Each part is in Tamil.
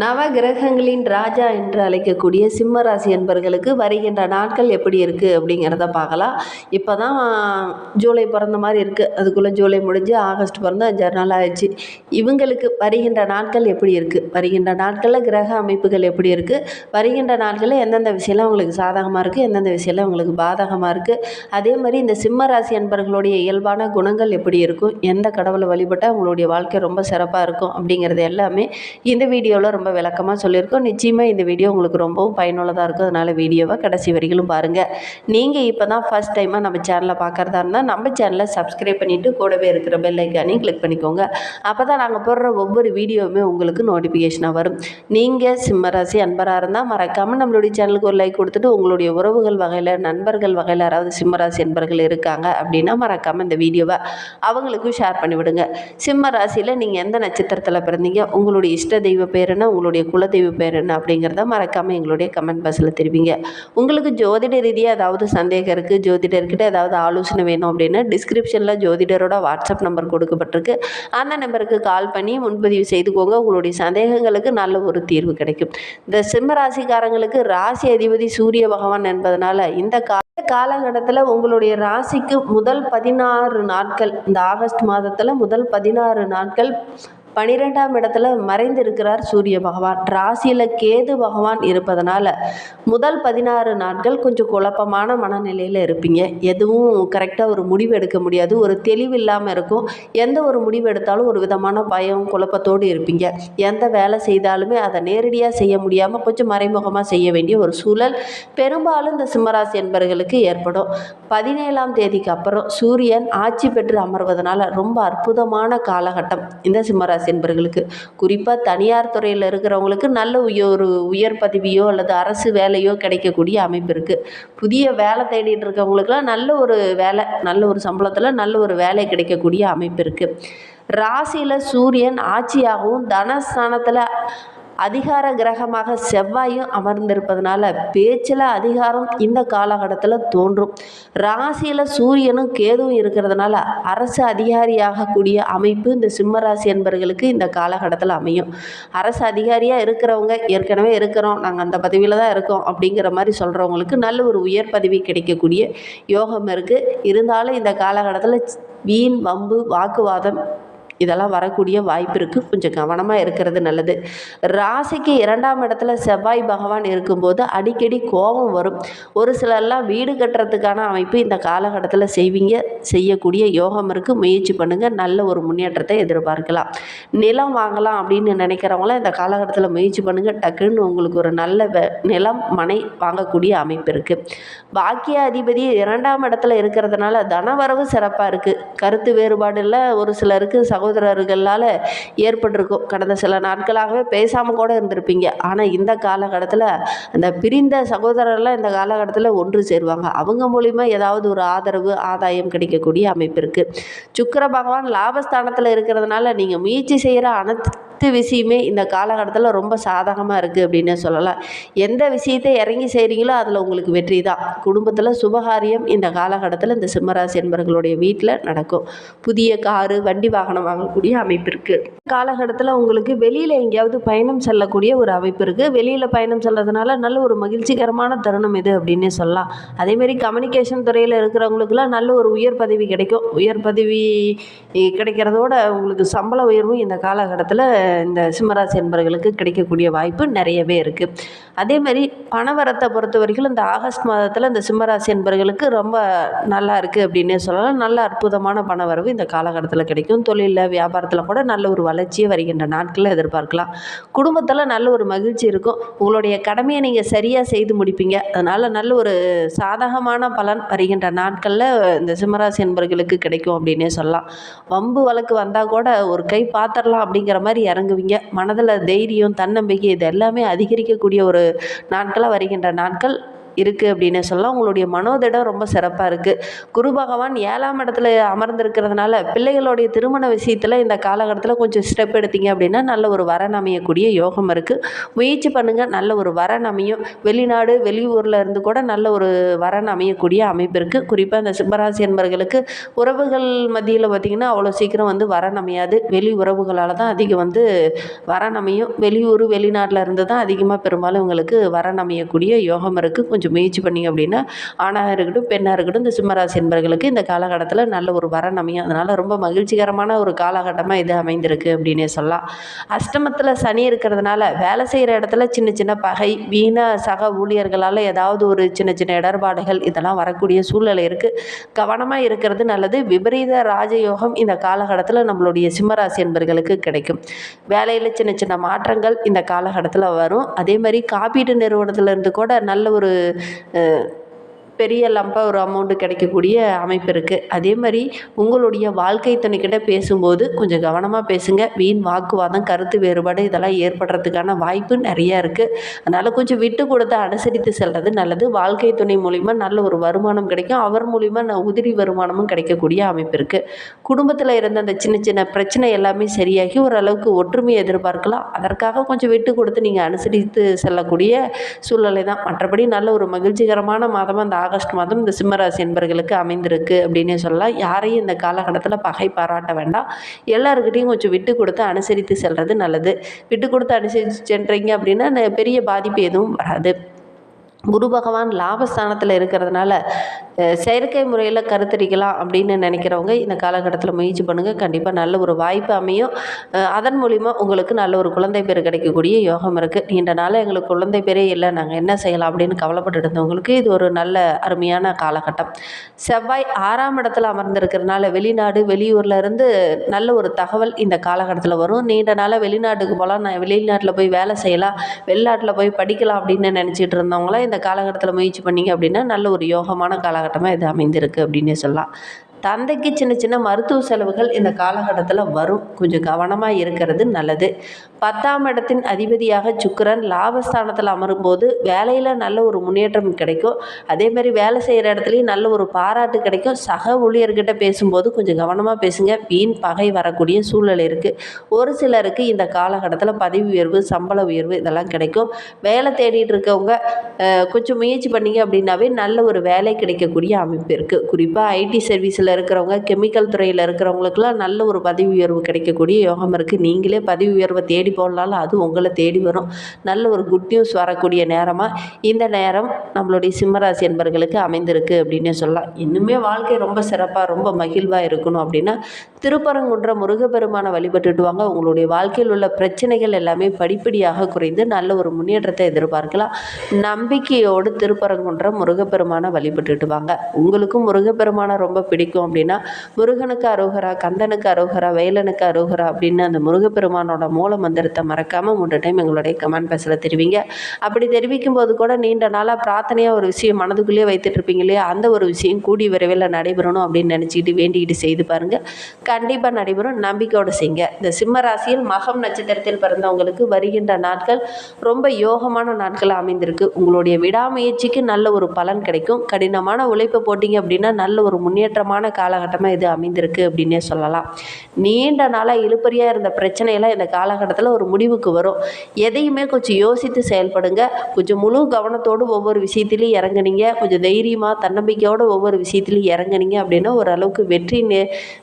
நவ கிரகங்களின் ராஜா என்று அழைக்கக்கூடிய சிம்ம ராசி என்பர்களுக்கு வருகின்ற நாட்கள் எப்படி இருக்குது அப்படிங்கிறத பார்க்கலாம். இப்போ தான் ஜூலை பிறந்த மாதிரி இருக்குது அதுக்குள்ளே ஜூலை முடிஞ்சு ஆகஸ்ட் பிறந்து அஞ்சாறு நாள் ஆயிடுச்சு. இவங்களுக்கு வருகின்ற நாட்கள் எப்படி இருக்குது வருகின்ற நாட்களில் கிரக அமைப்புகள் எப்படி இருக்குது வருகின்ற நாட்களில் எந்தெந்த விஷயம்லாம் அவங்களுக்கு சாதகமாக இருக்குது எந்தெந்த விஷயம்லாம் அவங்களுக்கு பாதகமாக இருக்குது அதே மாதிரி இந்த சிம்ம ராசி என்பர்களுடைய இயல்பான குணங்கள் எப்படி இருக்கும்? எந்த கடவுளை வழிபட்டால் அவங்களுடைய வாழ்க்கை ரொம்ப சிறப்பாக இருக்கும் அப்படிங்கிறது எல்லாமே இந்த வீடியோவில் ரொம்ப விளக்கமாக சொல்லியிருக்கோம். நிச்சயமாக இந்த வீடியோ உங்களுக்கு ரொம்பவும் பயனுள்ளதாக இருக்கும். அதனால் வீடியோவை கடைசி வரைகளும் பாருங்கள் நீங்கள் இப்போ தான் ஃபஸ்ட் டைமாக நம்ம சேனலை பார்க்குறதா இருந்தால் நம்ம சேனலை சப்ஸ்கிரைப் பண்ணிவிட்டு கூடவே இருக்கிற பெல் ஐக்கானையும் கிளிக் பண்ணிக்கோங்க. அப்போ தான் நாங்கள் போடுற ஒவ்வொரு வீடியோவுமே உங்களுக்கு நோட்டிஃபிகேஷனாக வரும். நீங்கள் சிம்மராசி அன்பராக இருந்தால் மறக்காமல் நம்மளுடைய சேனலுக்கு ஒரு லைக் கொடுத்துட்டு உங்களுடைய உறவுகள் வகையில் நண்பர்கள் வகையில் யாராவது சிம்மராசி அன்பர்கள் இருக்காங்க அப்படின்னா மறக்காமல் இந்த வீடியோவை அவங்களுக்கும் ஷேர் பண்ணிவிடுங்க. சிம்ம ராசியில் நீங்கள் எந்த நட்சத்திரத்தில் பிறந்தீங்க? உங்களுடைய இஷ்ட தெய்வ பேர் என்ன உங்களுடைய குலதெய்வ பேர் என்ன அப்படிங்கிறத மறக்காமல் எங்களுடைய கமெண்ட் பாக்ஸில் தெரிவிங்க. உங்களுக்கு ஜோதிட ரீதியாக ஏதாவது சந்தேகம் இருக்குது ஜோதிடர்கிட்ட ஏதாவது ஆலோசனை வேணும் அப்படின்னா டிஸ்கிரிப்ஷனில் ஜோதிடரோட வாட்ஸ்அப் நம்பர் கொடுக்கப்பட்டிருக்கு. அந்த நம்பருக்கு கால் பண்ணி முன்பதிவு செய்துக்கோங்க. உங்களுடைய சந்தேகங்களுக்கு நல்ல ஒரு தீர்வு கிடைக்கும். இந்த சிம்ம ராசிக்காரங்களுக்கு ராசி அதிபதி சூரிய பகவான் என்பதனால இந்த கா காலகட்டத்தில் உங்களுடைய ராசிக்கு முதல் பதினாறு நாட்கள் இந்த ஆகஸ்ட் மாதத்தில் முதல் பதினாறு நாட்கள் பனிரெண்டாம் இடத்துல மறைந்திருக்கிறார் சூரிய பகவான். ராசியில் கேது பகவான் இருப்பதனால முதல் பதினாறு நாட்கள் கொஞ்சம் குழப்பமான மனநிலையில் இருப்பீங்க. எதுவும் கரெக்டாக ஒரு முடிவு எடுக்க முடியாது. ஒரு தெளிவு இல்லாமல் இருக்கும். எந்த ஒரு முடிவு எடுத்தாலும் ஒரு விதமான பயம் குழப்பத்தோடு இருப்பீங்க. எந்த வேலை செய்தாலுமே அதை நேரடியாக செய்ய முடியாமல் கொஞ்சம் மறைமுகமாக செய்ய வேண்டிய ஒரு சூழல் பெரும்பாலும் இந்த சிம்மராசி என்பவர்களுக்கு ஏற்படும். பதினேழாம் தேதிக்கு அப்புறம் சூரியன் ஆட்சி பெற்று அமர்வதனால ரொம்ப அற்புதமான காலகட்டம் இந்த சிம்மராசி என்பவர்களுக்கு குறிப்பாக தனியார் துறையில் இருக்கிறவங்களுக்கு நல்ல ஒரு உயர் பதவியோ அல்லது அரசு வேலையோ கிடைக்கக்கூடிய அமைப்பு இருக்குது புதிய வேலை தேடிட்டு இருக்கவங்களுக்குலாம் நல்ல ஒரு வேலை நல்ல ஒரு சம்பளத்தில் நல்ல ஒரு வேலை கிடைக்கக்கூடிய அமைப்பு இருக்குது ராசியில் சூரியன் ஆட்சியாகவும் தனஸ்தானத்தில் அதிகார கிரகமாக செவ்வாயும் அமர்ந்திருப்பதனால பேச்சில் அதிகாரம் இந்த காலகட்டத்தில் தோன்றும். ராசியில் சூரியனும் கேதுவும் இருக்கிறதுனால அரசு அதிகாரியாகக்கூடிய அமைப்பு இந்த சிம்ம ராசி என்பவர்களுக்கு இந்த காலகட்டத்தில் அமையும். அரசு அதிகாரியாக இருக்கிறவங்க ஏற்கனவே இருக்கிறோம். நாங்கள் அந்த பதவியில் தான் இருக்கோம் அப்படிங்கிற மாதிரி சொல்கிறவங்களுக்கு நல்ல ஒரு உயர் பதவி கிடைக்கக்கூடிய யோகம் இருக்குது இருந்தாலும் இந்த காலகட்டத்தில் வீண் வம்பு வாக்குவாதம் இதெல்லாம் வரக்கூடிய வாய்ப்பு இருக்குது கொஞ்சம் கவனமாக இருக்கிறது நல்லது. ராசிக்கு இரண்டாம் இடத்துல செவ்வாய் பகவான் இருக்கும்போது அடிக்கடி கோபம் வரும். ஒரு சிலர்லாம் வீடு கட்டுறதுக்கான அமைப்பு இந்த காலகட்டத்தில் செய்வீங்க. செய்யக்கூடிய யோகம் இருக்குது முயற்சி பண்ணுங்கள் நல்ல ஒரு முன்னேற்றத்தை எதிர்பார்க்கலாம். நிலம் வாங்கலாம் அப்படின்னு நினைக்கிறவங்களாம் இந்த காலகட்டத்தில் முயற்சி பண்ணுங்கள் டக்குன்னு உங்களுக்கு ஒரு நல்ல நிலம் மனை வாங்கக்கூடிய அமைப்பு இருக்குது பாக்கிய அதிபதி இரண்டாம் இடத்துல இருக்கிறதுனால தனவரவு சிறப்பாக இருக்குது கருத்து வேறுபாடில் ஒரு சிலருக்கு சகோதரர்களால் ஏற்பட்டிருக்கும் கடந்த சில நாட்களாகவே பேசாமல் கூட இருந்திருப்பீங்க. ஆனால் இந்த காலகட்டத்தில் அந்த பிரிந்த சகோதரர்லாம் இந்த காலகட்டத்தில் ஒன்று சேருவாங்க. அவங்க மூலிமா ஏதாவது ஒரு ஆதரவு ஆதாயம் கிடைக்கக்கூடிய அமைப்பு இருக்குது சுக்கர பகவான் லாபஸ்தானத்தில் இருக்கிறதுனால நீங்கள் முயற்சி செய்கிற அனைத்து விஷயமே இந்த காலகட்டத்தில் ரொம்ப சாதகமாக இருக்குது அப்படின்னு சொல்லலாம் எந்த விஷயத்தை இறங்கி செய்கிறீங்களோ அதில் உங்களுக்கு வெற்றி தான். குடும்பத்தில் சுபகாரியம் இந்த காலகட்டத்தில் இந்த சிம்மராசி என்பவர்களுடைய வீட்டில் நடக்கும். புதிய காரு வண்டி வாகனம் வாங்கக்கூடிய அமைப்பு இருக்குது காலகட்டத்தில் உங்களுக்கு வெளியில் எங்கேயாவது பயணம் செல்லக்கூடிய ஒரு அமைப்பு இருக்குது வெளியில் பயணம் செல்றதுனால நல்ல ஒரு மகிழ்ச்சிகரமான தருணம் இது அப்படின்னு சொல்லலாம். அதேமாரி கம்யூனிகேஷன் துறையில் இருக்கிறவங்களுக்குலாம் நல்ல ஒரு உயர் பதவி கிடைக்கும். உயர் பதவி கிடைக்கிறதோட உங்களுக்கு சம்பள உயர்வும் இந்த காலகட்டத்தில் இந்த சிம்மராசி என்பவர்களுக்கு கிடைக்கக்கூடிய வாய்ப்பு நிறையவே இருக்குது அதேமாதிரி பணவரத்தை பொறுத்த வரைக்கும் இந்த ஆகஸ்ட் மாதத்தில் இந்த சிம்மராசி என்பவர்களுக்கு ரொம்ப நல்லா இருக்குது அப்படின்னே சொல்லலாம். நல்ல அற்புதமான பணவரவு இந்த காலகட்டத்தில் கிடைக்கும். தொழிலில் வியாபாரத்தில் கூட நல்ல ஒரு வளர்ச்சியை வருகின்ற நாட்களில் எதிர்பார்க்கலாம். குடும்பத்தில் நல்ல ஒரு மகிழ்ச்சி இருக்கும். உங்களுடைய கடமையை நீங்கள் சரியாக செய்து முடிப்பீங்க. அதனால் நல்ல ஒரு சாதகமான பலன் வருகின்ற நாட்களில் இந்த சிம்மராசி என்பவர்களுக்கு கிடைக்கும் அப்படின்னே சொல்லலாம். வம்பு வழக்கு வந்தால் கூட ஒரு கை பார்த்துடலாம் அப்படிங்கிற மாதிரி இறங்குவீங்க மனதில் தைரியம் தன்னம்பிக்கை இது எல்லாமே அதிகரிக்கக்கூடிய ஒரு நாட்களாக வருகின்ற நாட்கள். இருக்குது அப்படின்னு சொல்லலாம். உங்களுடைய மனோதிடம் ரொம்ப சிறப்பாக இருக்குது குரு பகவான் ஏழாம் இடத்துல அமர்ந்திருக்கிறதுனால பிள்ளைகளுடைய திருமண விஷயத்தில் இந்த காலகட்டத்தில் கொஞ்சம் ஸ்டெப் எடுத்தீங்க அப்படின்னா நல்ல ஒரு வரன் அமையக்கூடிய யோகம் இருக்குது முயற்சி பண்ணுங்கள் நல்ல ஒரு வரன் அமையும் வெளிநாடு வெளியூரில் இருந்து கூட நல்ல ஒரு வரன் அமையக்கூடிய அமைப்பு இருக்குது குறிப்பாக இந்த சிம்மராசி என்பர்களுக்கு உறவுகள் மத்தியில் பார்த்திங்கன்னா அவ்வளோ சீக்கிரம் வந்து வரன் அமையாது வெளி உறவுகளால் தான் அதிகம் வந்து வரன் அமையும் வெளியூர் வெளிநாட்டில் இருந்து தான் அதிகமாக பெரும்பாலும் உங்களுக்கு வரன் அமையக்கூடிய யோகம் இருக்குது கொஞ்சம் முயற்சி பண்ணிங்க அப்படின்னா ஆணாக இருக்கட்டும் பெண்ணாக இருக்கட்டும் இந்த சிம்மராசி என்பர்களுக்கு இந்த காலகட்டத்தில் நல்ல ஒரு வரம் அமையும். அதனால் ரொம்ப மகிழ்ச்சிகரமான ஒரு காலகட்டமாக இது அமைந்திருக்கு அப்படின்னே சொல்லலாம். அஷ்டமத்தில் சனி இருக்கிறதுனால வேலை செய்கிற இடத்துல சின்ன சின்ன பகை வீண சக ஊழியர்களால் ஏதாவது ஒரு சின்ன சின்ன இடர்பாடுகள் இதெல்லாம் வரக்கூடிய சூழ்நிலை இருக்குது கவனமாக இருக்கிறது நல்லது. விபரீத ராஜயோகம் இந்த காலகட்டத்தில் நம்மளுடைய சிம்மராசி என்பர்களுக்கு கிடைக்கும். வேலையில் சின்ன சின்ன மாற்றங்கள் இந்த காலகட்டத்தில் வரும். அதே மாதிரி காப்பீட்டு நிறுவனத்திலேருந்து கூட நல்ல ஒரு 呃，பெரிய லம்பாக ஒரு அமௌண்ட்டு கிடைக்கக்கூடிய அமைப்பு இருக்குது அதே மாதிரி உங்களுடைய வாழ்க்கை துணைக்கிட்ட பேசும்போது கொஞ்சம் கவனமாக பேசுங்க. வீண் வாக்குவாதம் கருத்து வேறுபாடு இதெல்லாம் ஏற்படுறதுக்கான வாய்ப்பு நிறையா இருக்குது அதனால் கொஞ்சம் விட்டு கொடுத்து அனுசரித்து செல்வது நல்லது. வாழ்க்கை துணை மூலிமா நல்ல ஒரு வருமானம் கிடைக்கும். அவர் மூலிமா நான் உதிரி வருமானமும் கிடைக்கக்கூடிய அமைப்பு இருக்குது குடும்பத்தில் இருந்த அந்த சின்ன சின்ன பிரச்சனை எல்லாமே சரியாகி ஓரளவுக்கு ஒற்றுமையை எதிர்பார்க்கலாம். அதற்காக கொஞ்சம் விட்டு கொடுத்து நீங்கள் அனுசரித்து செல்லக்கூடிய சூழ்நிலை தான் மற்றபடி நல்ல ஒரு மகிழ்ச்சிகரமான மாதமாக அந்த ஆகஸ்ட் மாதம் இந்த சிம்மராசி என்பர்களுக்கு அமைந்திருக்கு அப்படின்னே சொல்லலாம். யாரையும் இந்த காலகட்டத்தில் பகை பாராட்ட வேண்டாம். எல்லாருக்கிட்டையும் கொஞ்சம் விட்டு கொடுத்து அனுசரித்து செல்வது நல்லது. விட்டு கொடுத்து அனுசரித்து சென்றீங்க அப்படின்னா ந- பெரிய பாதிப்பு எதுவும் வராது. குரு பகவான் லாபஸ்தானத்தில் இருக்கிறதுனால செயற்கை முறையில் கருத்தரிக்கலாம் அப்படின்னு நினைக்கிறவங்க இந்த காலகட்டத்தில் முயற்சி பண்ணுங்கள் கண்டிப்பாக நல்ல ஒரு வாய்ப்பு அமையும். அதன் மூலிமா உங்களுக்கு நல்ல ஒரு குழந்தை பேர் கிடைக்கக்கூடிய யோகம் இருக்குது நீண்ட நாள் எங்களுக்கு குழந்தை பேரே இல்லை. நாங்கள் என்ன செய்யலாம் அப்படின்னு கவலைப்பட்டு இருந்தவங்களுக்கு இது ஒரு நல்ல அருமையான காலகட்டம். செவ்வாய் ஆறாம் இடத்துல அமர்ந்திருக்கிறதுனால வெளிநாடு வெளியூரில் இருந்து நல்ல ஒரு தகவல் இந்த காலகட்டத்தில் வரும். நீண்ட நாளாக வெளிநாட்டுக்கு போகலாம் நான் வெளிநாட்டில் போய் வேலை செய்யலாம். வெளிநாட்டில் போய் படிக்கலாம் அப்படின்னு நினச்சிட்டு இருந்தவங்களாம் இந்த காலகட்டத்தில் முயற்சி பண்ணீங்க அப்படின்னா நல்ல ஒரு யோகமான காலகட்டமாக இது அமைந்திருக்கு அப்படின்னே சொல்லலாம். தந்தைக்கு சின்ன சின்ன மருத்துவ செலவுகள் இந்த காலகட்டத்தில் வரும். கொஞ்சம் கவனமாக இருக்கிறது நல்லது. பத்தாம் இடத்தின் அதிபதியாக சுக்கரன் லாபஸ்தானத்தில் அமரும்போது வேலையில் நல்ல ஒரு முன்னேற்றம் கிடைக்கும். அதே மாதிரி வேலை செய்கிற இடத்துலையும் நல்ல ஒரு பாராட்டு கிடைக்கும். சக ஊழியர்கிட்ட பேசும்போது கொஞ்சம் கவனமாக பேசுங்க. வீண் பகை வரக்கூடிய சூழ்நிலை இருக்குது ஒரு சிலருக்கு இந்த காலகட்டத்தில் பதவி உயர்வு சம்பள உயர்வு இதெல்லாம் கிடைக்கும். வேலை தேடிட்டு இருக்கவங்க கொஞ்சம் முயற்சி பண்ணீங்க அப்படின்னாவே நல்ல ஒரு வேலை கிடைக்கக்கூடிய அமைப்பு இருக்குது குறிப்பாக ஐடி சர்வீஸில் இருக்கிறவங்க கெமிக்கல் துறையில் இருக்கிறவங்களுக்குலாம் நல்ல ஒரு பதவி உயர்வு கிடைக்கக்கூடிய யோகம் இருக்குது நீங்களே பதவி உயர்வை தேடி போடலாலும் அது உங்களை தேடி வரும். நல்ல ஒரு குட் நியூஸ் வரக்கூடிய நேரமாக இந்த நேரம் நம்மளுடைய சிம்மராசி என்பர்களுக்கு அமைந்திருக்கு அப்படின்னே சொல்லலாம். இன்னுமே வாழ்க்கை ரொம்ப சிறப்பாக ரொம்ப மகிழ்வாக இருக்கணும் அப்படின்னா திருப்பரங்குன்ற முருகப்பெருமானை வழிபட்டுட்டு வாங்க. உங்களுடைய வாழ்க்கையில் உள்ள பிரச்சனைகள் எல்லாமே படிப்படியாக குறைந்து நல்ல ஒரு முன்னேற்றத்தை எதிர்பார்க்கலாம். நம்பிக்கையோடு திருப்பரங்குன்ற முருகப்பெருமானை வழிபட்டுட்டு வாங்க. உங்களுக்கும் முருகப்பெருமானை ரொம்ப பிடிக்கும். அப்படின்னா முருகனுக்கு அரோகரா கந்தனுக்கு அரோகரா வேலனுக்கு அரோகரா அப்படின்னு அந்த முருகப்பெருமானோட மூல மந்திரத்தை மறக்காமல் மூன்று டைம் எங்களுடைய கமெண்ட் பாக்ஸில் தெரிவிங்க. அப்படி தெரிவிக்கும் போது கூட நீண்ட நாளாக பிரார்த்தனையாக ஒரு விஷயம் மனதுக்குள்ளேயே வைத்துட்டு இருப்பீங்க இல்லையா? அந்த ஒரு விஷயம் கூடி விரைவில் நடைபெறணும் அப்படின்னு நினச்சிக்கிட்டு வேண்டிக்கிட்டு செய்து பாருங்கள் கண்டிப்பாக நடைபெறும். நம்பிக்கையோடு செய்யுங்க. இந்த சிம்ம ராசியில் மகம் நட்சத்திரத்தில் பிறந்தவங்களுக்கு வருகின்ற நாட்கள் ரொம்ப யோகமான நாட்கள் அமைந்திருக்கு. உங்களுடைய விடாமுயற்சிக்கு நல்ல ஒரு பலன் கிடைக்கும். கடினமான உழைப்பை போட்டிங்க அப்படின்னா நல்ல ஒரு முன்னேற்றமான காலகட்டமாக இது அமைந்திருக்கு அப்படின்னே சொல்லலாம். நீண்ட நாளாக இழுப்பறியாக இருந்த பிரச்சனையெல்லாம் இந்த காலகட்டத்தில் ஒரு முடிவுக்கு வரும். எதையுமே கொஞ்சம் யோசித்து செயல்படுங்க. கொஞ்சம் முழு கவனத்தோடு ஒவ்வொரு விஷயத்திலையும் இறங்குனீங்க. கொஞ்சம் தைரியமாக தன்னம்பிக்கையோடு ஒவ்வொரு விஷயத்திலையும் இறங்குனீங்க அப்படின்னா ஓரளவுக்கு வெற்றி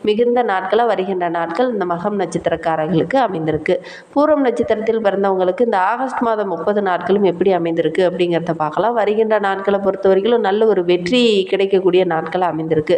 மிகுந்த நாட்களாக வருகின்ற நாட்கள் இந்த மகம் நட்சத்திரக்காரர்களுக்கு அமைந்திருக்கு. பூரம் நட்சத்திரத்தில் பிறந்தவங்களுக்கு இந்த ஆகஸ்ட் மாதம் முப்பது நாட்களும் எப்படி அமைந்திருக்கு அப்படிங்கிறத பார்க்கலாம். வருகின்ற நாட்களை பொறுத்த வரைக்கும் நல்ல ஒரு வெற்றி கிடைக்கக்கூடிய நாட்கள் அமைந்திருக்கு.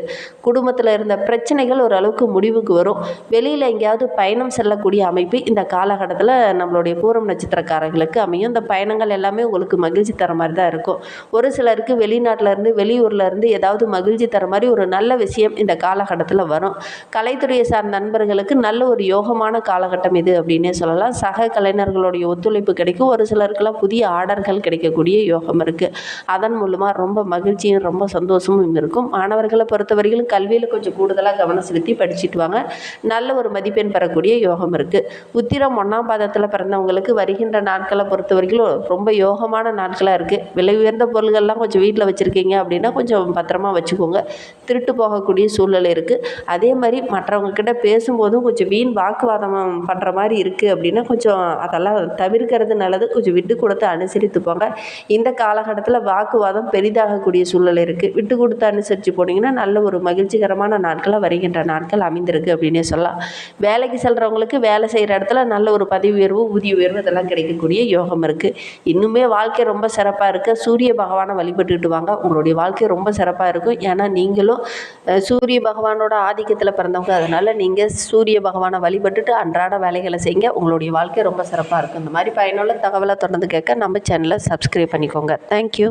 குடும்பத்தில் இருந்த பிரச்சனைகள் ஓரளவுக்கு முடிவுக்கு வரும். வெளியில் எங்கேயாவது பயணம் செல்லக்கூடிய அமைப்பு இந்த காலகட்டத்தில் நம்மளுடைய பூரம் நட்சத்திரக்காரர்களுக்கு அமையும். இந்த பயணங்கள் எல்லாமே உங்களுக்கு மகிழ்ச்சி தர மாதிரி தான் இருக்கும். ஒரு சிலருக்கு வெளிநாட்டிலேருந்து வெளியூர்லேருந்து ஏதாவது மகிழ்ச்சி தர மாதிரி ஒரு நல்ல விஷயம் இந்த காலகட்டத்தில் வரும். கலைத்துறையை சார்ந்த நண்பர்களுக்கு நல்ல ஒரு யோகமான காலகட்டம் இது அப்படின்னே சொல்லலாம். சக கலைஞர்களுடைய ஒத்துழைப்பு கிடைக்கும். ஒரு சிலருக்கெல்லாம் புதிய ஆர்டர்கள் கிடைக்கக்கூடிய யோகம் இருக்குது அதன் மூலமாக ரொம்ப மகிழ்ச்சியும் ரொம்ப சந்தோஷமும் இருக்கும். மாணவர்களை பொறுத்தவரையிலும் கல்வி கல்வியில் கொஞ்சம் கூடுதலாக கவனம் செலுத்தி படிச்சுட்டு வாங்க. நல்ல ஒரு மதிப்பெண் பெறக்கூடிய யோகம் இருக்குது உத்திரம் ஒன்றாம் பாதத்தில் பிறந்தவங்களுக்கு வருகின்ற நாட்களை பொறுத்த வரைக்கும் ரொம்ப யோகமான நாட்களாக இருக்குது விலை உயர்ந்த பொருள்கள்லாம் கொஞ்சம் வீட்டில் வச்சுருக்கீங்க அப்படின்னா கொஞ்சம் பத்திரமா வச்சுக்கோங்க. திருட்டு போகக்கூடிய சூழ்நிலை இருக்குது அதே மாதிரி மற்றவங்கக்கிட்ட பேசும்போதும் கொஞ்சம் வீண் வாக்குவாதம் பண்ணுற மாதிரி இருக்குது அப்படின்னா கொஞ்சம் அதெல்லாம் தவிர்க்கிறது நல்லது. கொஞ்சம் விட்டு கொடுத்து அனுசரித்து போங்க. இந்த காலகட்டத்தில் வாக்குவாதம் பெரிதாகக்கூடிய சூழ்நிலை இருக்குது விட்டு கொடுத்து அனுசரித்து போனீங்கன்னா நல்ல ஒரு மகிழ்ச்சிகரமான நாட்களாக வருகின்ற நாட்கள் அமைந்திருக்கு அப்படின்னே சொல்லலாம். வேலைக்கு செல்கிறவங்களுக்கு வேலை செய்கிற இடத்துல நல்ல ஒரு பதவி உயர்வு ஊதிய உயர்வு இதெல்லாம் கிடைக்கக்கூடிய யோகம் இருக்குது இன்னுமே வாழ்க்கை ரொம்ப சிறப்பாக இருக்க. சூரிய பகவானை வழிபட்டுக்கிட்டு வாங்க. உங்களுடைய வாழ்க்கை ரொம்ப சிறப்பாக இருக்கும். ஏன்னா நீங்களும் சூரிய பகவானோட ஆதிக்கத்தில் பிறந்தவங்க. அதனால் நீங்கள் சூரிய பகவானை வழிபட்டுட்டு அன்றாட வேலைகளை செய்யுங்க உங்களுடைய வாழ்க்கை ரொம்ப சிறப்பாக இருக்கும். இந்த மாதிரி பயனுள்ள தகவலை தொடர்ந்து கேட்க நம்ம சேனலை சப்ஸ்கிரைப் பண்ணிக்கோங்க. தேங்க்யூ